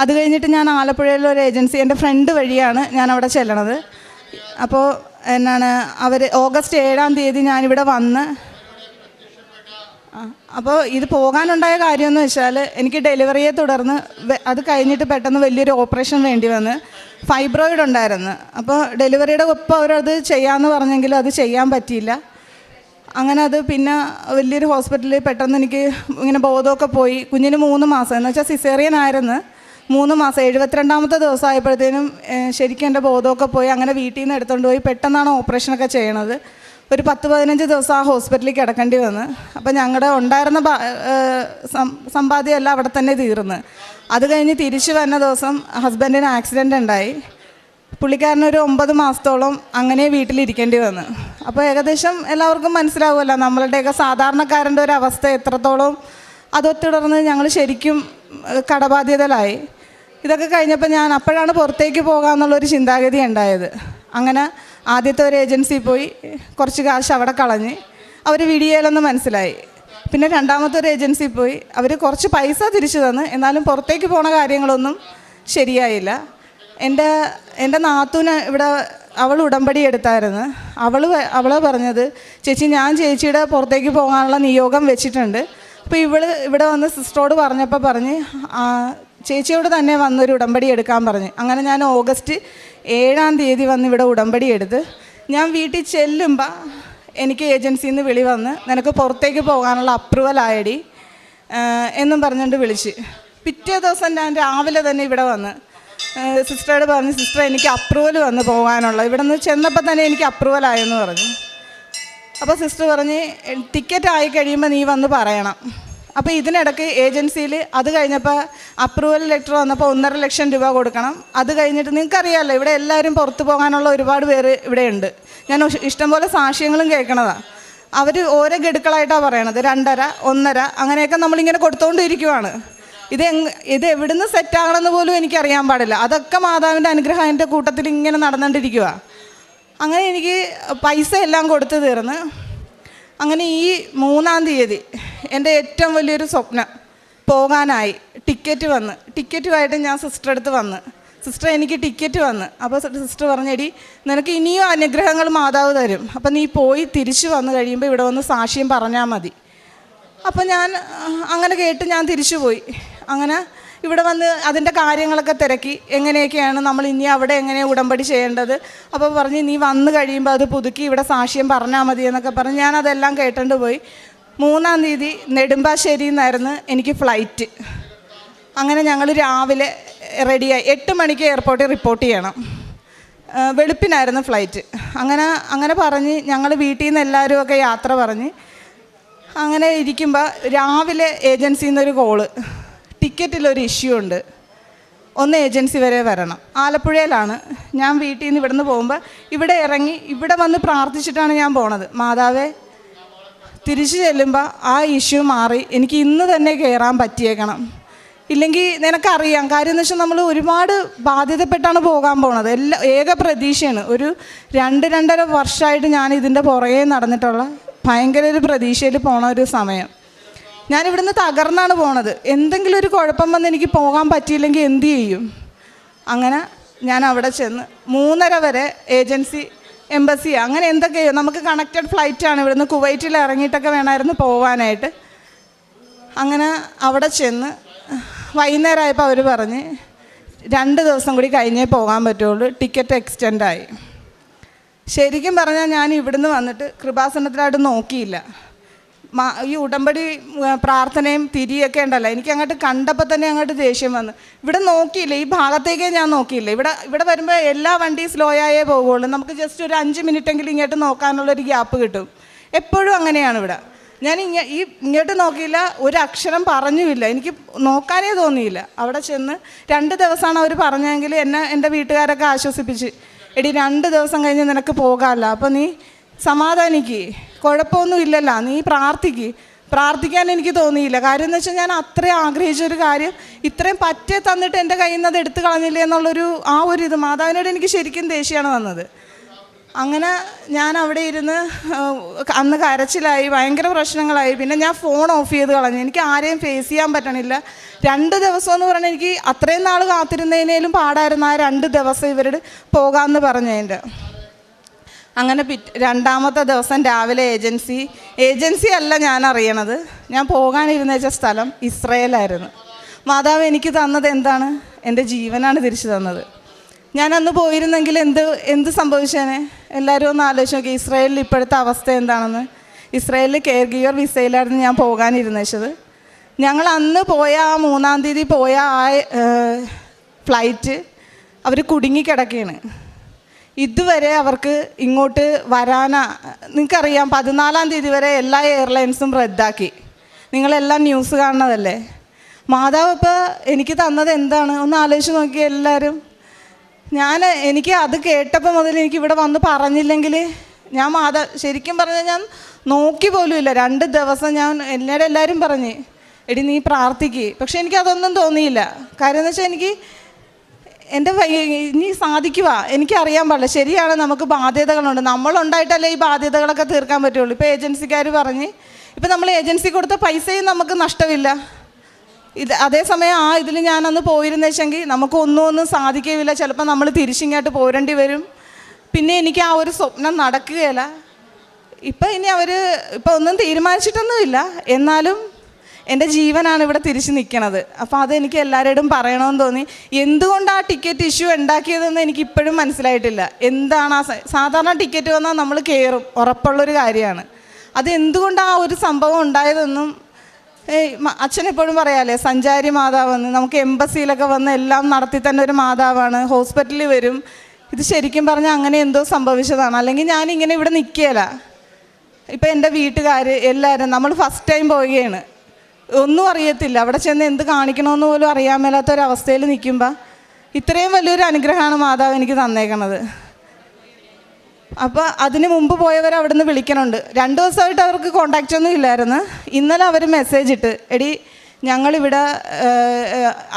അത് കഴിഞ്ഞിട്ട് ഞാൻ ആലപ്പുഴയിലെ ഒരു ഏജൻസി എന്റെ ഫ്രണ്ട് വഴിയാണ് ഞാൻ അവിടെ ചെല്ലണത്. അപ്പോൾ എന്നാണ് അവർ ഓഗസ്റ്റ് ഏഴാം തീയതി ഞാനിവിടെ വന്ന് അപ്പോൾ ഇത് പോകാനുണ്ടായ കാര്യമെന്ന് വെച്ചാൽ എനിക്ക് ഡെലിവറിയെ തുടർന്ന് അത് കഴിഞ്ഞിട്ട് പെട്ടെന്ന് വലിയൊരു ഓപ്പറേഷൻ വേണ്ടി വന്ന് ഫൈബ്രോയിഡ് ഉണ്ടായിരുന്നു. അപ്പോൾ ഡെലിവറിയുടെ ഒപ്പം അവരത് ചെയ്യാമെന്ന് പറഞ്ഞെങ്കിലും അത് ചെയ്യാൻ പറ്റിയില്ല. അങ്ങനെ അത് പിന്നെ വലിയൊരു ഹോസ്പിറ്റലിൽ പെട്ടെന്ന് എനിക്ക് ഇങ്ങനെ ബോധമൊക്കെ പോയി. കുഞ്ഞിന് മൂന്ന് മാസം എന്ന് വെച്ചാൽ സിസേറിയൻ ആയിരുന്നു. മൂന്ന് മാസം എഴുപത്തിരണ്ടാമത്തെ ദിവസമായപ്പോഴത്തേനും ശരിക്കും എന്റെ ബോധമൊക്കെ പോയി. അങ്ങനെ വീട്ടിൽ നിന്ന് എടുത്തുകൊണ്ട് പോയി. പെട്ടെന്നാണ് ഓപ്പറേഷനൊക്കെ ചെയ്യണത്. ഒരു പത്ത് പതിനഞ്ച് ദിവസം ആ ഹോസ്പിറ്റലിൽ കിടക്കേണ്ടി വന്ന്. അപ്പം ഞങ്ങളുടെ ഉണ്ടായിരുന്ന സമ്പാദ്യമെല്ലാം അവിടെ തന്നെ തീർന്ന്. അത് കഴിഞ്ഞ് തിരിച്ചു വന്ന ദിവസം ഹസ്ബൻഡിന് ആക്സിഡന്റ് ഉണ്ടായി. പുള്ളിക്കാരനൊരു ഒമ്പത് മാസത്തോളം അങ്ങനെ വീട്ടിലിരിക്കേണ്ടി വന്നു. അപ്പോൾ ഏകദേശം എല്ലാവർക്കും മനസ്സിലാവുമല്ലോ നമ്മളുടെയൊക്കെ സാധാരണക്കാരന്റെ ഒരു അവസ്ഥ എത്രത്തോളം. അതൊത്തുടർന്ന് ഞങ്ങൾ ശരിക്കും ഏഹ്, കടബാധ്യതയിലായി ഇതൊക്കെ കഴിഞ്ഞപ്പോൾ ഞാൻ അപ്പോഴാണ് പുറത്തേക്ക് പോകാമെന്നുള്ളൊരു ചിന്താഗതി ഉണ്ടായത്. അങ്ങനെ ആദ്യത്തെ ഒരു ഏജൻസി പോയി കുറച്ച് കാശ് അവിടെ കളഞ്ഞ് അവർ വിടിയേലെന്ന് മനസ്സിലായി. പിന്നെ രണ്ടാമത്തെ ഒരു ഏജൻസി പോയി അവർ കുറച്ച് പൈസ തിരിച്ചു തന്ന് എന്നാലും പുറത്തേക്ക് പോണ കാര്യങ്ങളൊന്നും ശരിയായില്ല. എന്റെ എന്റെ നാത്തൂന് ഇവിടെ അവൾ ഉടമ്പടി എടുത്തായിരുന്നു. അവൾ അവൾ പറഞ്ഞത് ചേച്ചി ഞാൻ ചേച്ചിയുടെ പുറത്തേക്ക് പോകാനുള്ള നിയോഗം വെച്ചിട്ടുണ്ട്. അപ്പോൾ ഇവൾ ഇവിടെ വന്ന് സിസ്റ്ററോട് പറഞ്ഞപ്പോൾ പറഞ്ഞ് ചേച്ചിയോട് തന്നെ വന്നൊരു ഉടമ്പടി എടുക്കാൻ പറഞ്ഞ്. അങ്ങനെ ഞാൻ ഓഗസ്റ്റ് ഏഴാം തീയതി വന്ന് ഇവിടെ ഉടമ്പടി എടുത്ത് ഞാൻ വീട്ടിൽ ചെല്ലുമ്പോൾ എനിക്ക് ഏജൻസിയിൽ നിന്ന് വിളി വന്ന് നിനക്ക് പുറത്തേക്ക് പോകാനുള്ള അപ്രൂവൽ ആയടി എന്നും പറഞ്ഞുകൊണ്ട് വിളിച്ച്. പിറ്റേ ദിവസം ഞാൻ രാവിലെ തന്നെ ഇവിടെ വന്ന് സിസ്റ്ററോട് പറഞ്ഞ് സിസ്റ്റർ എനിക്ക് അപ്രൂവൽ വന്ന് പോകാനുള്ള ഇവിടെ നിന്ന് ചെന്നപ്പോൾ തന്നെ എനിക്ക് അപ്രൂവൽ ആയെന്ന് പറഞ്ഞു. അപ്പോൾ സിസ്റ്റർ പറഞ്ഞ് ടിക്കറ്റ് ആയി കഴിയുമ്പോൾ നീ വന്ന് പറയണം. അപ്പോൾ ഇതിനിടയ്ക്ക് ഏജൻസിയിൽ അത് കഴിഞ്ഞപ്പോൾ അപ്രൂവൽ ലെറ്റർ വന്നപ്പോൾ ഒന്നര ലക്ഷം രൂപ കൊടുക്കണം. അത് കഴിഞ്ഞിട്ട് നിങ്ങൾക്കറിയാമല്ലോ ഇവിടെ എല്ലാവരും പുറത്തു പോകാനുള്ള ഒരുപാട് പേര് ഇവിടെയുണ്ട് ഞാൻ ഇഷ്ടംപോലെ സാക്ഷ്യങ്ങളും കേൾക്കണതാണ് അവർ ഓരോ ഗഡുക്കളായിട്ടാണ് പറയണത്. രണ്ടര ഒന്നര അങ്ങനെയൊക്കെ നമ്മളിങ്ങനെ കൊടുത്തുകൊണ്ടിരിക്കുവാണ് ഇത് ഇത് എവിടുന്ന് സെറ്റാകണമെന്ന് പോലും എനിക്കറിയാൻ പാടില്ല. അതൊക്കെ മാതാവിന്റെ അനുഗ്രഹം എന്റെ കൂട്ടത്തിൽ ഇങ്ങനെ നടന്നുകൊണ്ടിരിക്കുക അങ്ങനെ എനിക്ക് പൈസ എല്ലാം കൊടുത്തു തീർന്ന്. അങ്ങനെ ഈ മൂന്നാം തീയതി എന്റെ ഏറ്റവും വലിയൊരു സ്വപ്നം പോകാനായി ടിക്കറ്റ് വന്ന്. ടിക്കറ്റുമായിട്ട് ഞാൻ സിസ്റ്റർ അടുത്ത് വന്ന്. സിസ്റ്റർ എനിക്ക് ടിക്കറ്റ് വന്ന്. അപ്പോൾ സിസ്റ്റർ പറഞ്ഞെടി നിനക്ക് ഇനിയും അനുഗ്രഹങ്ങൾ മാതാവ് തരും. അപ്പം നീ പോയി തിരിച്ചു വന്നു കഴിയുമ്പോൾ ഇവിടെ വന്ന് സാക്ഷ്യം പറഞ്ഞാൽ മതി. അപ്പോൾ ഞാൻ അങ്ങനെ കേട്ട് ഞാൻ തിരിച്ചു പോയി. അങ്ങനെ ഇവിടെ വന്ന് അതിന്റെ കാര്യങ്ങളൊക്കെ തിരക്കി എങ്ങനെയൊക്കെയാണ് നമ്മൾ ഇനി അവിടെ എങ്ങനെ ഉടമ്പടി ചെയ്യേണ്ടത്? അപ്പോൾ പറഞ്ഞ് നീ വന്നു കഴിയുമ്പോൾ അത് പുതുക്കി ഇവിടെ സാക്ഷ്യം പറഞ്ഞാൽ മതി എന്നൊക്കെ പറഞ്ഞ് ഞാൻ അതെല്ലാം കേട്ടുകൊണ്ട് പോയി. മൂന്നാം തീയതി നെടുമ്പാശ്ശേരിയിൽ നിന്നായിരുന്നു എനിക്ക് ഫ്ലൈറ്റ് അങ്ങനെ ഞങ്ങൾ രാവിലെ റെഡിയായി എട്ട് മണിക്ക് എയർപോർട്ടിൽ റിപ്പോർട്ട് ചെയ്യണം. വെളുപ്പിനായിരുന്നു ഫ്ലൈറ്റ് അങ്ങനെ അങ്ങനെ പറഞ്ഞ് ഞങ്ങൾ വീട്ടിൽ നിന്ന് എല്ലാവരും ഒക്കെ യാത്ര പറഞ്ഞ് അങ്ങനെ ഇരിക്കുമ്പോൾ രാവിലെ ഏജൻസിയിൽ നിന്നൊരു കോൾ ടിക്കറ്റിലൊരു ഇഷ്യൂ ഉണ്ട്. ഒന്ന് ഏജൻസി വരെ വരണം. ആലപ്പുഴയിലാണ്. ഞാൻ വീട്ടിൽ നിന്ന് ഇവിടുന്ന് പോകുമ്പോൾ ഇവിടെ ഇറങ്ങി ഇവിടെ വന്ന് പ്രാർത്ഥിച്ചിട്ടാണ് ഞാൻ പോണത്. മാതാവേ തിരിച്ചു ചെല്ലുമ്പോൾ ആ ഇഷ്യൂ മാറി. എനിക്ക് ഇന്ന് തന്നെ കയറാൻ പറ്റിയേക്കണം. ഇല്ലെങ്കിൽ നിനക്കറിയാം കാര്യം എന്ന് വെച്ചാൽ നമ്മൾ ഒരുപാട് ബാധ്യതപ്പെട്ടാണ് പോകാൻ പോണത്. എല്ലാ ഏക പ്രതീക്ഷയാണ്. ഒരു രണ്ട് രണ്ടര വർഷമായിട്ട് ഞാൻ ഇതിന്റെ പുറകെ നടന്നിട്ടുള്ള ഭയങ്കര ഒരു പ്രതീക്ഷയിൽ പോണ ഒരു സമയം. ഞാൻ ഇവിടുന്ന് തകർന്നാണ് പോണത്. എന്തെങ്കിലും ഒരു കുഴപ്പം വന്ന് എനിക്ക് പോകാൻ പറ്റിയില്ലെങ്കിൽ എന്തു ചെയ്യും? അങ്ങനെ ഞാൻ അവിടെ ചെന്ന് മൂന്നര വരെ ഏജൻസി എംബസി അങ്ങനെ എന്തൊക്കെയോ നമുക്ക് കണക്റ്റഡ് ഫ്ലൈറ്റാണ് ഇവിടുന്ന് കുവൈറ്റിൽ ഇറങ്ങിയിട്ടൊക്കെ വേണമായിരുന്നു പോകാനായിട്ട് അങ്ങനെ അവിടെ ചെന്ന് വൈകുന്നേരമായപ്പോൾ അവർ പറഞ്ഞ് രണ്ട് ദിവസം കൂടി കഴിഞ്ഞേ പോകാൻ പറ്റുള്ളൂ. ടിക്കറ്റ് എക്സ്റ്റെൻഡായി. ശരിക്കും പറഞ്ഞാൽ ഞാൻ ഇവിടുന്ന് വന്നിട്ട് കൃപാസനത്തിലായിട്ട് നോക്കിയില്ല. ഈ ഉടമ്പടി പ്രാർത്ഥനയും തിരിയൊക്കെ ഉണ്ടല്ലോ. എനിക്ക് അങ്ങോട്ട് കണ്ടപ്പോൾ തന്നെ അങ്ങോട്ട് ദേഷ്യം വന്നു. ഇവിടെ നോക്കിയില്ല ഈ ഭാഗത്തേക്കേ ഞാൻ നോക്കിയില്ല? ഇവിടെ ഇവിടെ വരുമ്പോൾ എല്ലാ വണ്ടിയും സ്ലോ ആയേ പോകുള്ളൂ നമുക്ക് ജസ്റ്റ് ഒരു അഞ്ച് മിനിറ്റ് എങ്കിലും ഇങ്ങോട്ട് നോക്കാനുള്ള ഒരു ഗ്യാപ്പ് കിട്ടും. എപ്പോഴും അങ്ങനെയാണ് ഇവിടെ. ഞാൻ ഇങ്ങ ഈ ഇങ്ങോട്ട് നോക്കിയില്ല ഒരു അക്ഷരം പറഞ്ഞുമില്ല. എനിക്ക് നോക്കാനേ തോന്നിയില്ല. അവിടെ ചെന്ന് രണ്ട് ദിവസമാണ് അവർ പറഞ്ഞെങ്കിൽ എന്നെ എന്റെ വീട്ടുകാരൊക്കെ ആശ്വസിപ്പിച്ച് എടി രണ്ട് ദിവസം കഴിഞ്ഞ് നിനക്ക് പോകാമല്ലോ. അപ്പോൾ നീ സമാധാനിക്ക്. കുഴപ്പമൊന്നും ഇല്ലല്ലോ നീ പ്രാർത്ഥിക്ക്. പ്രാർത്ഥിക്കാൻ എനിക്ക് തോന്നിയില്ല. കാര്യം എന്ന് വെച്ചാൽ ഞാൻ അത്രയും ആഗ്രഹിച്ചൊരു കാര്യം ഇത്രയും പറ്റേ തന്നിട്ട് എന്റെ കയ്യിൽ നിന്ന് അത് എടുത്തു കളഞ്ഞില്ലേ എന്നുള്ളൊരു ആ ഒരു ഇത് മാതാവിനോട് എനിക്ക് ശരിക്കും ദേഷ്യമാണ് വന്നത് അങ്ങനെ ഞാൻ അവിടെ ഇരുന്ന് അന്ന് കരച്ചിലായി ഭയങ്കര പ്രശ്നങ്ങളായി. പിന്നെ ഞാൻ ഫോൺ ഓഫ് ചെയ്ത് കളഞ്ഞു. എനിക്ക് ആരെയും ഫേസ് ചെയ്യാൻ പറ്റണില്ല. രണ്ട് ദിവസം എന്ന് പറഞ്ഞാൽ എനിക്ക് അത്രയും നാൾ കാത്തിരുന്നതിനേലും പാടായിരുന്നു ആ രണ്ട് ദിവസം ഇവരോട് പോകാമെന്ന് പറഞ്ഞതിന്റെ. അങ്ങനെ പിറ്റ് രണ്ടാമത്തെ ദിവസം രാവിലെ ഏജൻസി ഏജൻസി അല്ല ഞാൻ അറിയണത്. ഞാൻ പോകാനിരുന്ന വെച്ച സ്ഥലം ഇസ്രയേലായിരുന്നു. മാതാവ് എനിക്ക് തന്നത് എന്താണ്? എന്റെ ജീവനാണ് തിരിച്ചു തന്നത്. ഞാൻ അന്ന് പോയിരുന്നെങ്കിൽ എന്ത് എന്ത് സംഭവിച്ചേനെ? എല്ലാവരും ഒന്ന് ആലോചിച്ച് നോക്കി ഇസ്രയേലിൽ ഇപ്പോഴത്തെ അവസ്ഥ എന്താണെന്ന്. ഇസ്രയേലിൽ കെയർ ഗിയർ വിസയിലായിരുന്നു ഞാൻ പോകാനിരുന്നത് ഞങ്ങൾ അന്ന് പോയ ആ മൂന്നാം തീയതി പോയ ആ ഫ്ലൈറ്റ് അവർ കുടുങ്ങിക്കിടക്കുകയാണ് ഇതുവരെ അവർക്ക് ഇങ്ങോട്ട് വരാനാ നിങ്ങൾക്കറിയാം പതിനാലാം തീയതി വരെ എല്ലാ എയർലൈൻസും റദ്ദാക്കി. നിങ്ങളെല്ലാം ന്യൂസ് കാണുന്നതല്ലേ? മാതാവ് ഇപ്പോൾ എനിക്ക് തന്നത് എന്താണ്? ഒന്ന് ആലോചിച്ച് നോക്കിയേ എല്ലാവരും. ഞാൻ എനിക്ക് അത് കേട്ടപ്പോൾ മുതൽ എനിക്ക് ഇവിടെ വന്ന് പറഞ്ഞില്ലെങ്കിൽ ഞാൻ മാതാ ശരിക്കും പറഞ്ഞാൽ ഞാൻ നോക്കി പോലും ഇല്ല. രണ്ട് ദിവസം ഞാൻ എന്നോട് എല്ലാവരും പറഞ്ഞ് എടി നീ പ്രാർത്ഥിക്ക്. പക്ഷെ എനിക്കതൊന്നും തോന്നിയില്ല. കാര്യം എന്ന് വെച്ചാൽ എനിക്ക് എന്റെ ഇനി സാധിക്കുക എനിക്കറിയാൻ പാടില്ല. ശരിയാണ് നമുക്ക് ബാധ്യതകളുണ്ട്. നമ്മളുണ്ടായിട്ടല്ലേ ഈ ബാധ്യതകളൊക്കെ തീർക്കാൻ പറ്റുള്ളൂ. ഇപ്പോൾ ഏജൻസിക്കാർ പറഞ്ഞ് ഇപ്പം നമ്മൾ ഏജൻസി കൊടുത്ത പൈസയും നമുക്ക് നഷ്ടമില്ല. ഇത് അതേസമയം ആ ഇതിൽ ഞാനന്ന് പോയിരുന്നു വെച്ചെങ്കിൽ നമുക്ക് ഒന്നും ഒന്നും സാധിക്കുകയില്ല ചിലപ്പോൾ നമ്മൾ തിരിച്ചിങ്ങോട്ട് പോരേണ്ടി വരും. പിന്നെ എനിക്ക് ആ ഒരു സ്വപ്നം നടക്കുകയില്ല. ഇപ്പം ഇനി അവർ ഇപ്പം ഒന്നും തീരുമാനിച്ചിട്ടൊന്നുമില്ല. എന്നാലും എന്റെ ജീവനാണ് ഇവിടെ തിരിച്ചു നിൽക്കണത്. അപ്പോൾ അതെനിക്ക് എല്ലാവരോടും പറയണമെന്ന് തോന്നി. എന്തുകൊണ്ടാണ് ആ ടിക്കറ്റ് ഇഷ്യൂ ഉണ്ടാക്കിയതെന്ന് എനിക്ക് ഇപ്പോഴും മനസ്സിലായിട്ടില്ല. എന്താണ് ആ സാധാരണ ടിക്കറ്റ് വന്നാൽ നമ്മൾ കയറും. ഉറപ്പുള്ളൊരു കാര്യമാണ്. അത് എന്തുകൊണ്ട് ആ ഒരു സംഭവം ഉണ്ടായതെന്നും അച്ഛൻ എപ്പോഴും പറയാല്ലേ സഞ്ചാരി മാതാവെന്ന്. നമുക്ക് എംബസിയിലൊക്കെ വന്ന് എല്ലാം നടത്തി തന്നെ ഒരു മാതാവാണ്. ഹോസ്പിറ്റലിൽ വരും. ഇത് ശരിക്കും പറഞ്ഞാൽ അങ്ങനെ എന്തോ സംഭവിച്ചതാണ്. അല്ലെങ്കിൽ ഞാനിങ്ങനെ ഇവിടെ നിൽക്കുകയില്ല. ഇപ്പം എന്റെ വീട്ടുകാർ എല്ലാവരും നമ്മൾ ഫസ്റ്റ് ടൈം പോവുകയാണ്. ഒന്നും അറിയത്തില്ല. അവിടെ ചെന്ന് എന്ത് കാണിക്കണമെന്ന് പോലും അറിയാൻ മേലാത്ത ഒരു നിൽക്കുമ്പോൾ ഇത്രയും വലിയൊരു അനുഗ്രഹമാണ് മാതാവ് എനിക്ക് തന്നേക്കണത്. അപ്പോൾ അതിന് മുമ്പ് പോയവർ അവിടെ നിന്ന് വിളിക്കണുണ്ട്. രണ്ട് ദിവസമായിട്ട് അവർക്ക് കോണ്ടാക്റ്റ് ഒന്നും ഇല്ലായിരുന്നു. ഇന്നലെ അവർ മെസ്സേജ് ഇട്ട് എടി ഞങ്ങളിവിടെ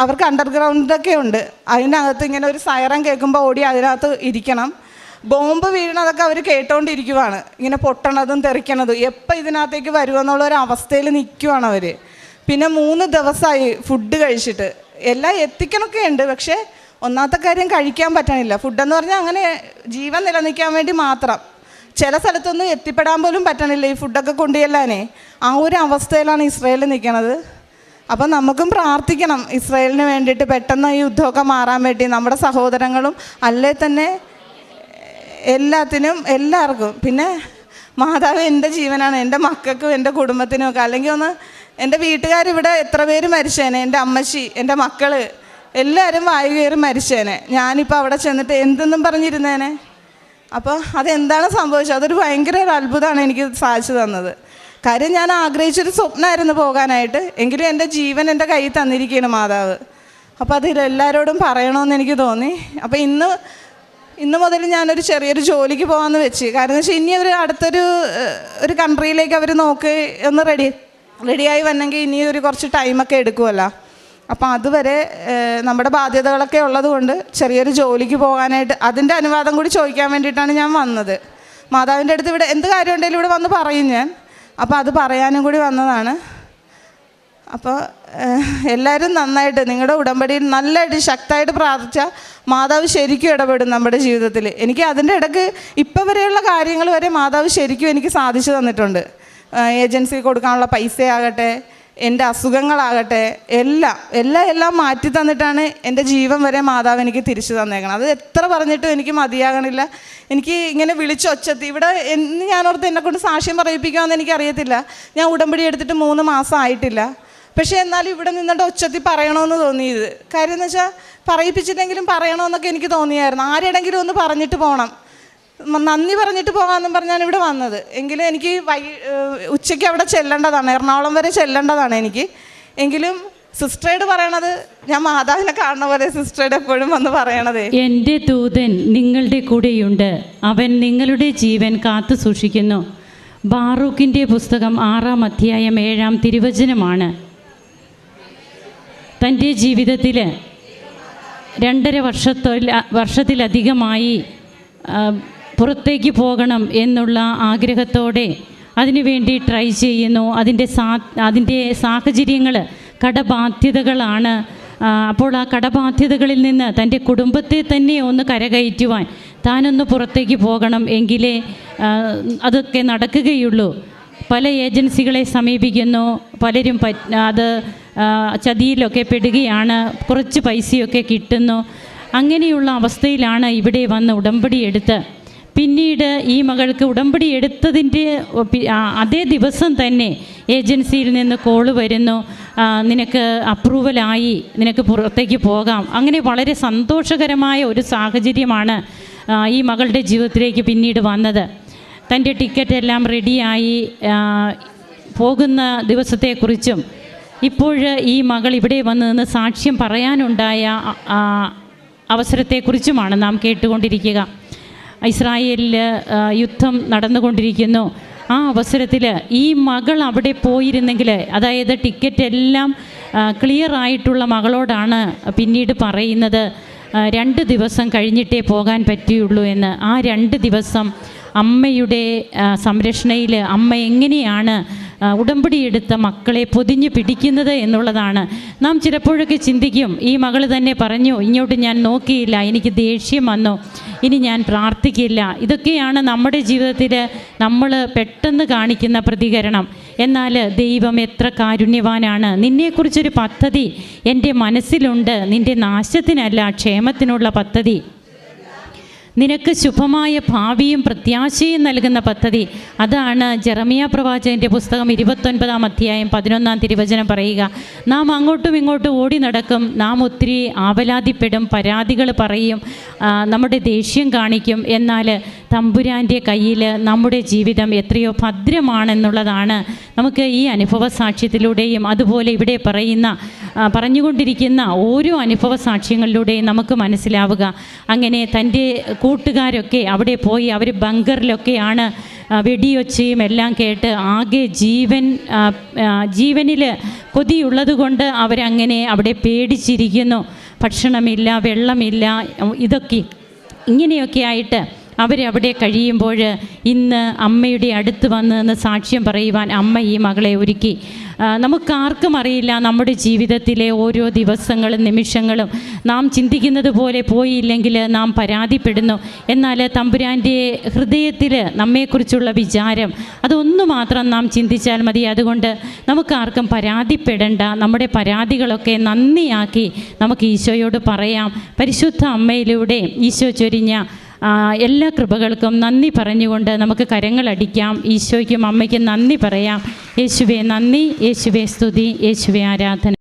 അവർക്ക് അണ്ടർഗ്രൗണ്ടൊക്കെ ഉണ്ട്. അതിനകത്ത് ഇങ്ങനെ ഒരു സയറം കേൾക്കുമ്പോൾ ഓടി അതിനകത്ത് ഇരിക്കണം. ബോംബ് വീഴണതൊക്കെ അവർ കേട്ടോണ്ടിരിക്കുവാണ്. ഇങ്ങനെ പൊട്ടണതും തെറിക്കണതും. എപ്പോൾ ഇതിനകത്തേക്ക് വരുമെന്നുള്ള ഒരു അവസ്ഥയിൽ നിൽക്കുവാണ് അവർ പിന്നെ മൂന്ന് ദിവസമായി ഫുഡ് കഴിച്ചിട്ട്. എല്ലാം എത്തിക്കണമൊക്കെ ഉണ്ട് പക്ഷേ ഒന്നാമത്തെ കാര്യം കഴിക്കാൻ പറ്റണില്ല. ഫുഡെന്ന് പറഞ്ഞാൽ അങ്ങനെ ജീവൻ നിലനിൽക്കാൻ വേണ്ടി മാത്രം. ചില സ്ഥലത്തൊന്നും എത്തിപ്പെടാൻ പോലും പറ്റണില്ല ഈ ഫുഡൊക്കെ കൊണ്ടുചെല്ലാനേ. ആ ഒരു അവസ്ഥയിലാണ് ഇസ്രയേൽ നിൽക്കണത്. അപ്പം നമുക്കും പ്രാർത്ഥിക്കണം ഇസ്രയേലിന് വേണ്ടിയിട്ട് പെട്ടെന്ന് ഈ യുദ്ധമൊക്കെ മാറാൻ വേണ്ടി നമ്മുടെ സഹോദരങ്ങളും അല്ലേ തന്നെ എല്ലാത്തിനും എല്ലാവർക്കും. പിന്നെ മാതാവ് എന്റെ ജീവനാണ് എന്റെ മക്കൾക്കും എന്റെ കുടുംബത്തിനും ഒക്കെ. അല്ലെങ്കിൽ ഒന്ന് എന്റെ വീട്ടുകാരിവിടെ എത്ര പേര് മരിച്ചേനെ? എന്റെ അമ്മച്ചി എന്റെ മക്കൾ എല്ലാവരും വായു കയറി മരിച്ചേനെ. ഞാനിപ്പോൾ അവിടെ ചെന്നിട്ട് എന്തെന്നും പറഞ്ഞിരുന്നേനെ? അപ്പോൾ അതെന്താണ് സംഭവിച്ചത്? അതൊരു ഭയങ്കര ഒരു അത്ഭുതമാണ് എനിക്ക് സാധിച്ചു തന്നത്. കാര്യം ഞാൻ ആഗ്രഹിച്ചൊരു സ്വപ്നമായിരുന്നു പോകാനായിട്ട്. എങ്കിലും എന്റെ ജീവൻ എന്റെ കയ്യിൽ തന്നിരിക്കുകയാണ് മാതാവ്. അപ്പോൾ അതിൽ എല്ലാവരോടും പറയണമെന്ന് എനിക്ക് തോന്നി. അപ്പോൾ ഇന്ന് ഇന്ന് മുതൽ ഞാനൊരു ചെറിയൊരു ജോലിക്ക് പോകാമെന്ന് വെച്ച്. കാരണം വെച്ചാൽ ഇനി ഒരു അടുത്തൊരു ഒരു കൺട്രിയിലേക്ക് അവർ നോക്കി ഒന്ന് റെഡി റെഡിയായി വന്നെങ്കിൽ ഇനി ഒരു കുറച്ച് ടൈമൊക്കെ എടുക്കുമല്ലോ അപ്പം അതുവരെ നമ്മുടെ ബാധ്യതകളൊക്കെ ഉള്ളത് കൊണ്ട് ചെറിയൊരു ജോലിക്ക് പോകാനായിട്ട് അതിന്റെ അനുവാദം കൂടി ചോദിക്കാൻ വേണ്ടിയിട്ടാണ് ഞാൻ വന്നത്. മാതാവിന്റെ അടുത്ത് ഇവിടെ എന്ത് കാര്യം ഉണ്ടെങ്കിലും ഇവിടെ വന്ന് പറയും ഞാൻ. അപ്പോൾ അത് പറയാനും കൂടി വന്നതാണ്. അപ്പോൾ എല്ലാവരും നന്നായിട്ട് നിങ്ങളുടെ ഉടമ്പടിയിൽ നല്ലതായിട്ട് ശക്തമായിട്ട് പ്രാർത്ഥിച്ചാൽ മാതാവ് ശരിക്കും ഇടപെടും നമ്മുടെ ജീവിതത്തിൽ. എനിക്ക് അതിന്റെ ഇടയ്ക്ക് ഇപ്പം വരെയുള്ള കാര്യങ്ങൾ വരെ മാതാവ് ശരിക്കും എനിക്ക് സാധിച്ചു തന്നിട്ടുണ്ട്. ഏജൻസി കൊടുക്കാനുള്ള പൈസയാകട്ടെ എന്റെ അസുഖങ്ങളാകട്ടെ എല്ലാം എല്ലാം എല്ലാം മാറ്റി തന്നിട്ടാണ് എന്റെ ജീവൻ വരെ മാതാവ് എനിക്ക് തിരിച്ചു തന്നേക്കണം അത് എത്ര പറഞ്ഞിട്ടും എനിക്ക് മതിയാകണില്ല. എനിക്ക് ഇങ്ങനെ വിളിച്ചൊച്ചത്തി ഇവിടെ എന്ന് ഞാനോർത്ത് എന്നെക്കൊണ്ട് സാക്ഷ്യം പറയിപ്പിക്കുമെന്ന് എനിക്കറിയത്തില്ല. ഞാൻ ഉടമ്പടി എടുത്തിട്ട് മൂന്ന് മാസം ആയിട്ടില്ല. പക്ഷേ എന്നാലും ഇവിടെ നിന്നിട്ട് ഒച്ചത്തി പറയണമെന്ന് തോന്നിയത്. കാര്യം എന്ന് വെച്ചാൽ പറയിപ്പിച്ചിട്ടെങ്കിലും പറയണമെന്നൊക്കെ എനിക്ക് തോന്നിയായിരുന്നു. ആരെടെങ്കിലും ഒന്ന് പറഞ്ഞിട്ട് പോകണം നന്ദി പറഞ്ഞിട്ട് പോകാമെന്നും പറഞ്ഞാണ് ഇവിടെ വന്നത്. എങ്കിലും എനിക്ക് വൈ ഉച്ചയ്ക്ക് അവിടെ ചെല്ലേണ്ടതാണ്. എറണാകുളം വരെ ചെല്ലേണ്ടതാണ് എനിക്ക്. എങ്കിലും സിസ്റ്ററേട് പറയണത് ഞാൻ മാതാവിനെ കാണുന്ന പോലെ സിസ്റ്ററേഡ് എപ്പോഴും വന്ന് പറയണത്. എന്റെ ദൂതൻ നിങ്ങളുടെ കൂടെയുണ്ട്. അവൻ നിങ്ങളുടെ ജീവൻ കാത്തു സൂക്ഷിക്കുന്നു. ബാറൂഖിന്റെ പുസ്തകം ആറാം അധ്യായം ഏഴാം തിരുവചനമാണ്. തന്റെ ജീവിതത്തിൽ രണ്ടര വർഷത്തിൽ വർഷത്തിലധികമായി പുറത്തേക്ക് പോകണം എന്നുള്ള ആഗ്രഹത്തോടെ അതിനുവേണ്ടി ട്രൈ ചെയ്യുന്നു. അതിന്റെ സാ അതിന്റെ സാഹചര്യങ്ങൾ കടബാധ്യതകളാണ്. അപ്പോൾ ആ കടബാധ്യതകളിൽ നിന്ന് തന്റെ കുടുംബത്തെ തന്നെ ഒന്ന് കരകയറ്റുവാൻ താനൊന്ന് പുറത്തേക്ക് പോകണം എങ്കിലേ അതൊക്കെ നടക്കുകയുള്ളൂ. പല ഏജൻസികളെ സമീപിക്കുന്നു. പലരും അത് ചതിയിലൊക്കെ പെടുകയാണ്. കുറച്ച് പൈസയൊക്കെ കിട്ടുന്നു. അങ്ങനെയുള്ള അവസ്ഥയിലാണ് ഇവിടെ വന്ന് ഉടമ്പടി എടുത്ത് പിന്നീട് ഈ മകൾക്ക് ഉടമ്പടി എടുത്തതിന്റെ അതേ ദിവസം തന്നെ ഏജൻസിയിൽ നിന്ന് കോൾ വരുന്നു. നിനക്ക് അപ്രൂവലായി നിനക്ക് പുറത്തേക്ക് പോകാം. അങ്ങനെ വളരെ സന്തോഷകരമായ ഒരു സാഹചര്യമാണ് ഈ മകളുടെ ജീവിതത്തിലേക്ക് പിന്നീട് വന്നത്. തന്റെ ടിക്കറ്റ് എല്ലാം റെഡിയായി പോകുന്ന ദിവസത്തെക്കുറിച്ചും ഇപ്പോൾ ഈ മകൾ ഇവിടെ വന്ന് നിന്ന് സാക്ഷ്യം പറയാനുണ്ടായ അവസരത്തെക്കുറിച്ചുമാണ് നാം കേട്ടുകൊണ്ടിരിക്കുക. ഇസ്രായേലിൽ യുദ്ധം നടന്നുകൊണ്ടിരിക്കുന്നു. ആ അവസരത്തിൽ ഈ മകൾ അവിടെ പോയിരുന്നെങ്കിൽ അതായത് ടിക്കറ്റ് എല്ലാം ക്ലിയർ ആയിട്ടുള്ള മകളോടാണ് പിന്നീട് പറയുന്നത് രണ്ട് ദിവസം കഴിഞ്ഞിട്ടേ പോകാൻ പറ്റിയുള്ളൂ എന്ന്. ആ രണ്ട് ദിവസം അമ്മയുടെ സംരക്ഷണയിൽ അമ്മ എങ്ങനെയാണ് ആ, ഉടമ്പടി എടുത്ത മക്കളെ പൊതിഞ്ഞു പിടിക്കുന്നത് എന്നുള്ളതാണ്. നാം ചിലപ്പോഴൊക്കെ ചിന്തിക്കും ഈ മകൾ തന്നെ പറഞ്ഞു ഇങ്ങോട്ട് ഞാൻ നോക്കിയില്ല എനിക്ക് ദേഷ്യം വന്നു ഇനി ഞാൻ പ്രാർത്ഥിക്കില്ല. ഇതൊക്കെയാണ് നമ്മുടെ ജീവിതത്തിൽ നമ്മൾ പെട്ടെന്ന് കാണിക്കുന്ന പ്രതികരണം. എന്നാൽ ദൈവം എത്ര കാരുണ്യവാനാണ്. നിന്നെക്കുറിച്ചൊരു പദ്ധതി എന്റെ മനസ്സിലുണ്ട് നിന്റെ നാശത്തിനല്ല ക്ഷേമത്തിനുള്ള പദ്ധതി. നിനക്ക് ശുഭമായ ഭാവിയും പ്രത്യാശയും നൽകുന്ന പദ്ധതി അതാണ് ജെറമിയ പ്രവാചകന്റെ പുസ്തകം ഇരുപത്തൊൻപതാം അധ്യായം പതിനൊന്നാം തിരുവചനം പറയുക. നാം അങ്ങോട്ടും ഇങ്ങോട്ടും ഓടി നടക്കും. നാം ഒത്തിരി ആവലാതിപ്പെടും. പരാതികൾ പറയും. നമ്മുടെ ദേഷ്യം കാണിക്കും. എന്നാൽ തമ്പുരാന്റെ കയ്യിൽ നമ്മുടെ ജീവിതം എത്രയോ ഭദ്രമാണെന്നുള്ളതാണ് നമുക്ക് ഈ അനുഭവ സാക്ഷ്യത്തിലൂടെയും അതുപോലെ ഇവിടെ പറയുന്ന പറഞ്ഞുകൊണ്ടിരിക്കുന്ന ഓരോ അനുഭവ സാക്ഷ്യങ്ങളിലൂടെയും നമുക്ക് മനസ്സിലാവുക. അങ്ങനെ തന്റെ കൂട്ടുകാരൊക്കെ അവിടെ പോയി അവർ ബങ്കറിലൊക്കെയാണ് വെടിയൊച്ചയും എല്ലാം കേട്ട് ആകെ ജീവൻ ജീവനിൽ കൊതിയുള്ളത് കൊണ്ട് അവരങ്ങനെ അവിടെ പേടിച്ചിരിക്കുന്നു. ഭക്ഷണമില്ല വെള്ളമില്ല ഇതൊക്കെ ഇങ്ങനെയൊക്കെ ആയിട്ട് അവരവിടെ കഴിയുമ്പോൾ ഇന്ന് അമ്മയുടെ അടുത്ത് വന്ന് നിന്ന് സാക്ഷ്യം പറയുവാൻ അമ്മ ഈ മകളെ ഒരുക്കി. നമുക്കാർക്കും അറിയില്ല നമ്മുടെ ജീവിതത്തിലെ ഓരോ ദിവസങ്ങളും നിമിഷങ്ങളും. നാം ചിന്തിക്കുന്നത് പോലെ പോയില്ലെങ്കിൽ നാം പരാതിപ്പെടുന്നു. എന്നാൽ തമ്പുരാന്റെ ഹൃദയത്തിൽ നമ്മെക്കുറിച്ചുള്ള വിചാരം അതൊന്നു മാത്രം നാം ചിന്തിച്ചാൽ മതി. അതുകൊണ്ട് നമുക്കാർക്കും പരാതിപ്പെടേണ്ട. നമ്മുടെ പരാതികളൊക്കെ നന്ദിയാക്കി നമുക്ക് ഈശോയോട് പറയാം. പരിശുദ്ധ അമ്മയിലൂടെ ഈശോ ചൊരിഞ്ഞ എല്ലാ കൃപകൾക്കും നന്ദി പറഞ്ഞുകൊണ്ട് നമുക്ക് കരങ്ങളടിക്കാം ഈശോയ്ക്കും അമ്മയ്ക്കും നന്ദി പറയാം. യേശുവേ നന്ദി. യേശുവേ സ്തുതി. യേശുവേ ആരാധന.